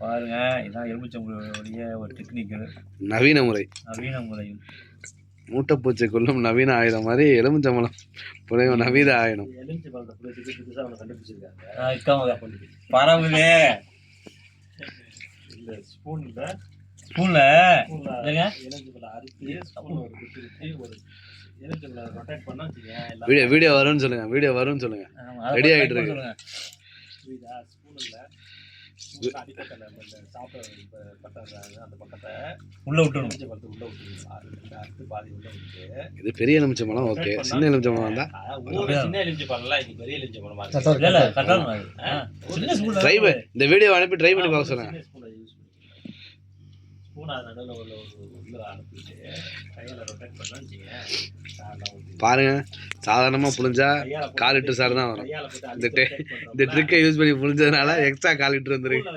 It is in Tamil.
பாருங்க இதான் எலுமிச்சம்பழடைய ஒரு டெக்னிக்கு நவீன முறை. நவீன முறையில் மூட்டைப்பூச்சி கொல்லும் நவீன ஆயுதம் மாதிரி எலுமிச்சம்பழம் புனையும் நவீன ஆயுதம். பரவுதே. ஸ்பூனில் ஸ்பூன்ல வீடியோ வீடியோ வரும்னு சொல்லுங்க வீடியோ வரும்னு சொல்லுங்க. ஆயிட்டு பண்ண இருக்கு. உள்ள விட்டுணும் எலுமிச்சை இது பெரிய எலுமிச்சம்பழம் ஓகே சின்ன வந்தா? எலுமிச்சை பழம்லாம் இது பெரிய எலுமிச்சை பழமா சின்ன ட்ரை இந்த வீடியோ அனுப்பி ட்ரை பண்ணி பார்க்க சொல்லுங்க. பாருங்க சாதாரணமா புழிஞ்சா கால் லிட்டர் சார் தான் வரும். இந்த இந்த ட்ரிக்கை யூஸ் பண்ணி புழிஞ்சதுனால எக்ஸ்ட்ரா கால் லிட்டர் வந்துருக்கு